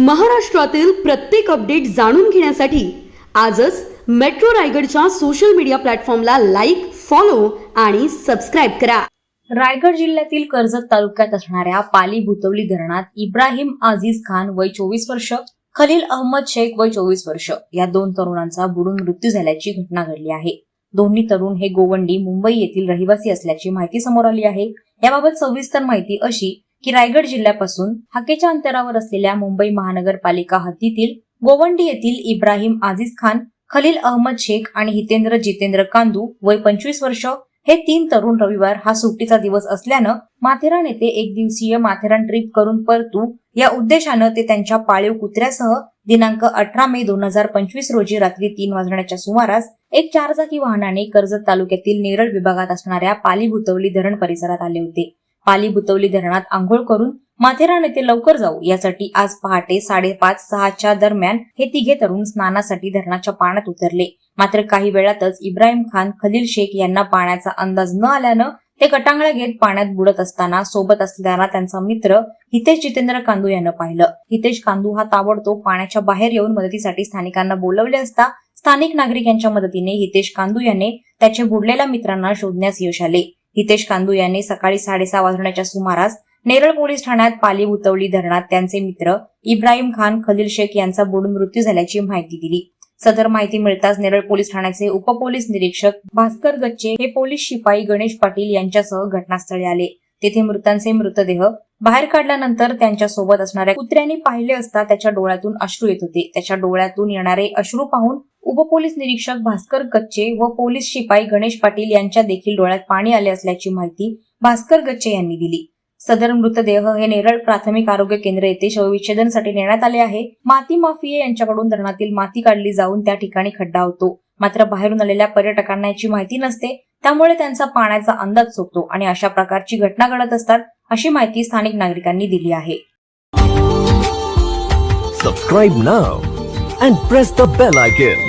महाराष्ट्रातील प्रत्येक अपडेट जाणून घेण्यासाठी आजच मेट्रो रायगडच्या सोशल मीडिया प्लॅटफॉर्मला लाईक फॉलो आणि सबस्क्राईब करा. रायगड जिल्ह्यातील कर्जत तालुक्यात असणाऱ्या पाली भुतवली धरणात इब्राहिम आझीज खान वय चोवीस वर्ष खलील अहमद शेख वय चोवीस वर्ष या दोन तरुणांचा बुडून मृत्यू झाल्याची घटना घडली आहे. दोन्ही तरुण हे गोवंडी मुंबई येथील रहिवासी असल्याची माहिती समोर आली आहे. याबाबत सविस्तर माहिती अशी की रायगड जिल्ह्यापासून हाकेच्या अंतरावर असलेल्या मुंबई महानगरपालिका हद्दीतील गोवंडी येथील इब्राहिम आझिज खान खलील अहमद शेख आणि हितेंद्र जितेंद्र कांदू वय पंचवीस वर्ष हे तीन तरुण रविवार हा सुट्टीचा दिवस असल्यानं माथेरान येथे एक दिवसीय माथेरान ट्रिप करून परतू या उद्देशानं ते त्यांच्या पाळीव कुत्र्यासह दिनांक अठरा मे दोन हजार पंचवीस रोजी रात्री तीन वाजण्याच्या सुमारास एक चारचाकी वाहनाने कर्जत तालुक्यातील नेरळ विभागात असणाऱ्या पाली भुतवली धरण परिसरात आले होते. पाली बुतवली धरणात आंघोळ करून माथेरान येथे लवकर जाऊ. यासाठी आज पहाटे साडेपाच सहाच्या दरम्यान हे तिघे तरुण स्नानासाठी धरणाच्या पाण्यात उतरले. मात्र काही वेळातच इब्राहिम खान खलील शेख यांना पाण्याचा अंदाज न आल्यानं ते कटांगळ्या घेत पाण्यात बुडत असताना सोबत असताना त्यांचा मित्र हितेश जितेंद्र कांदू यानं पाहिलं. हितेश कांदू हा ताबडतोब पाण्याच्या बाहेर येऊन मदतीसाठी स्थानिकांना बोलवले असता स्थानिक नागरिक यांच्या मदतीने हितेश कांदू याने त्याच्या बुडलेल्या मित्रांना शोधण्यास यश आले. हितेश कांदू यांनी सकाळी साडेसहा वाजण्याच्या सुमारास नेरळ पोलीस ठाण्यात पाली उतवली. धरणात त्यांचे मित्र इब्राहिम खान खलील शेख यांचा बुडून मृत्यू झाल्याची माहिती दिली. सदर माहिती मिळताच नेरळ पोलीस ठाण्याचे उपपोलीस निरीक्षक भास्कर गच्चे हे पोलीस शिपाई गणेश पाटील यांच्यासह घटनास्थळी आले. तेथे मृतांचे मृतदेह बाहेर काढल्यानंतर त्यांच्यासोबत असणाऱ्या कुत्र्यांनी पाहिले असता त्याच्या डोळ्यातून अश्रू येत होते. त्याच्या डोळ्यातून येणारे अश्रू पाहून उपपोलीस निरीक्षक भास्कर गच्चे व पोलीस शिपाई गणेश पाटील यांच्या देखील डोळ्यात पाणी आले असल्याची माहिती भास्कर गच्चे यांनी दिली. सदर मृतदेह हे नेरळ प्राथमिक आरोग्य केंद्र येथे शवविच्छेदनसाठी नेण्यात आले आहे. माती माफिये यांच्याकडून धरणातील माती काढली जाऊन त्या ठिकाणी खड्डा होतो. मात्र बाहेरून आलेल्या पर्यटकांना याची माहिती नसते त्यामुळे त्यांचा पाण्याचा अंदाज चुकतो आणि अशा प्रकारची घटना घडत असतात अशी माहिती स्थानिक नागरिकांनी दिली आहे. Subscribe now and press the bell icon